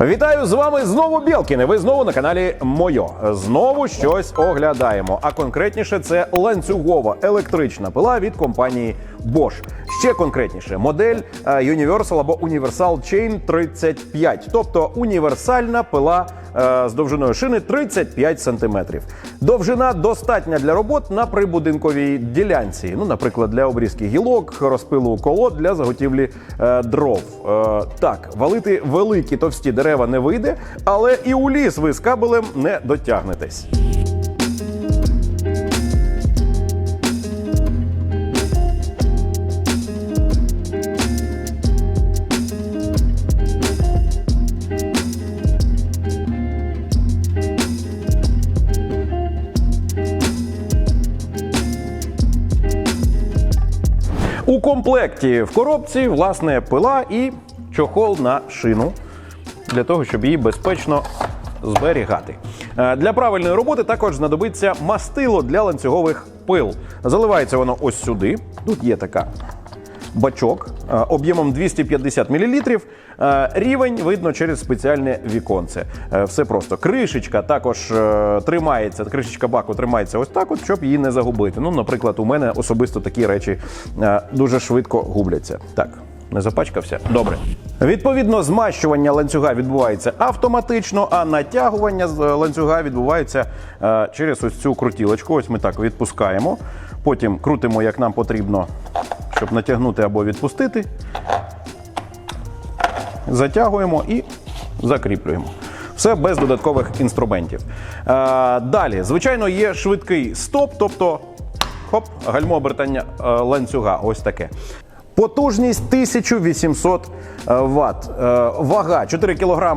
Вітаю з вами знову Білкіни. Ви знову на каналі Мойо. Знову щось оглядаємо. А конкретніше, це ланцюгова електрична пила від компанії Bosch. Ще конкретніше, модель е, Universal або Universal Chain 35, тобто універсальна пила з довжиною шини 35 см. Довжина достатня для робот на прибудинковій ділянці. Ну, наприклад, для обрізки гілок, розпилу колод для заготівлі е, дров. Е, так, валити великі товсті дерева не вийде, але і у ліс ви з кабелем не дотягнетесь. Комплекті в коробці власне пила і чохол на шину для того, щоб її безпечно зберігати. Е, Для правильної роботи також знадобиться мастило для ланцюгових пил. Заливається воно ось сюди. Тут є така бачок е, об'ємом 250 мл. Рівень видно через спеціальне віконце. Е, Все просто. Кришечка також е, тримається, кришечка баку тримається ось так, от, щоб її не загубити. Ну, наприклад, у мене особисто такі речі е, дуже швидко губляться. Так. Не запачкався? Добре. Відповідно, змащування ланцюга відбувається автоматично, а натягування з ланцюга відбувається е, через ось цю крутілочку. Ось ми так відпускаємо. Потім крутимо, як нам потрібно, щоб натягнути або відпустити. Затягуємо і закріплюємо. Все без додаткових інструментів. Е, далі, звичайно, є швидкий стоп, тобто хоп, гальмо обертання е, ланцюга. Ось таке. Потужність 1800 Вт. Вага 4 кг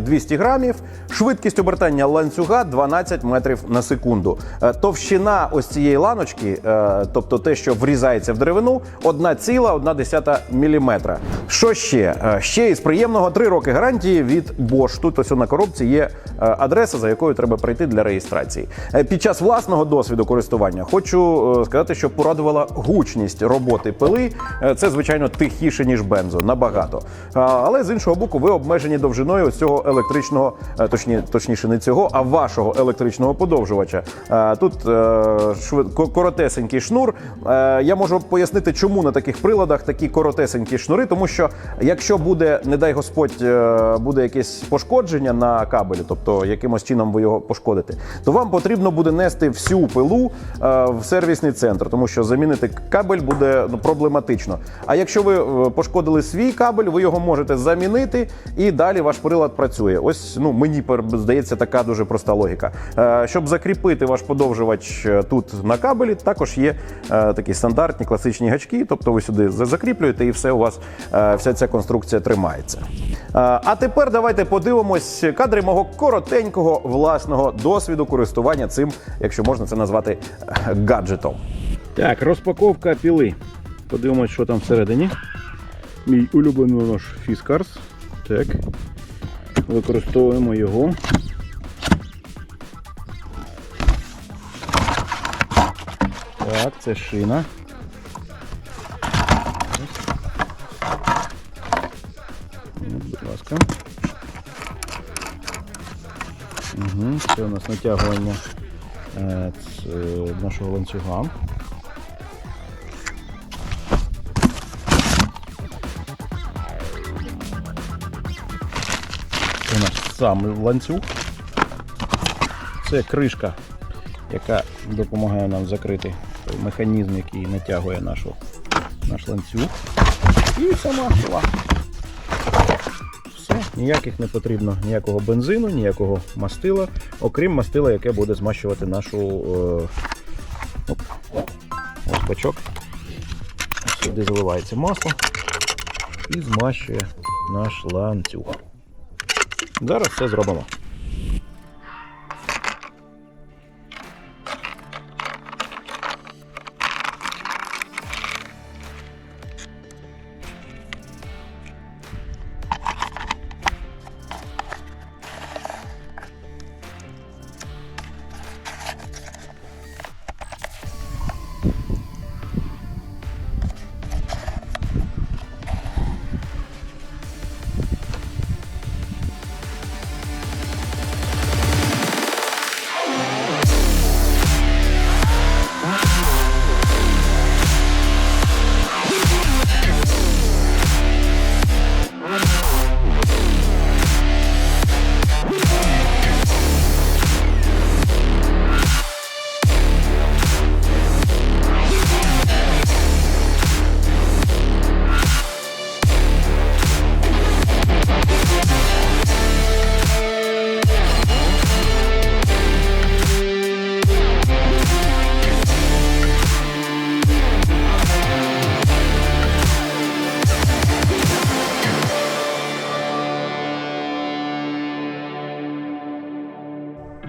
200 грамів. Швидкість обертання ланцюга 12 метрів на секунду. Е, Товщина ось цієї ланочки, е, тобто те, що врізається в деревину, 1,1 мм. Що ще? Е, Ще із приємного 3 роки гарантії від Bosch. Тут ось на коробці є е, адреса, за якою треба прийти для реєстрації. Е, Під час власного досвіду користування хочу е, сказати, що порадувала гучність роботи пили. Е, Це, звичайно, тихіше, ніж бензо, набагато. Але з іншого боку, ви обмежені довжиною ось цього електричного, е, точні, точніше, не цього, а вашого електричного подовжувача. Тут е, швид- коротесенький шнур. Е, Я можу пояснити, чому на таких приладах такі коротесенькі шнури, тому що якщо буде, не дай Господь, буде якесь пошкодження на кабелі, тобто якимось чином ви його пошкодите, то вам потрібно буде нести всю пилу в сервісний центр, тому що замінити кабель буде ну, проблематично. А якщо ви е, пошкодили свій кабель, ви його можете замінити і далі ваш прилад працює. Ось ну мені здається така дуже проста логіка. Е, Щоб закріпити ваш подовжувач е, тут на кабелі, також є такі стандартні класичні гачки. Тобто ви сюди закріплюєте і все у вас вся ця конструкція тримається. А тепер давайте подивимось кадри мого коротенького власного досвіду користування цим, якщо можна це назвати гаджетом. Так, розпаковка піли. Подивимось, що там всередині. Мій улюблений нож Фіскарс. Так. Використовуємо його. Так, це шина. Будь ласка. Угу. Це у нас натягування е, е, нашого ланцюга. Це наш сам ланцюг. Це кришка, яка допомагає нам закрити той механізм, який натягує нашу, наш ланцюг. І сама пила. Все, ніяких не потрібно ніякого бензину, ніякого мастила, окрім мастила, яке буде змащувати нашу е, оп, ось бачок. Сюди заливається масло і змащує наш ланцюг. Зараз все зробимо.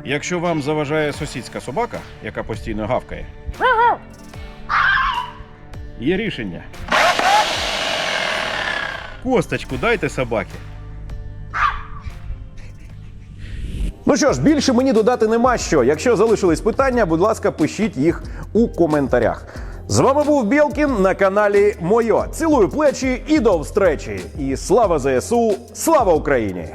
Якщо вам заважає сусідська собака, яка постійно гавкає, є рішення. Косточку дайте собаки. Ну що ж, більше мені додати нема що. Якщо залишились питання, будь ласка, пишіть їх у коментарях. З вами був Білкін на каналі Мойо. Цілую плечі і до встречі. І слава ЗСУ, слава Україні!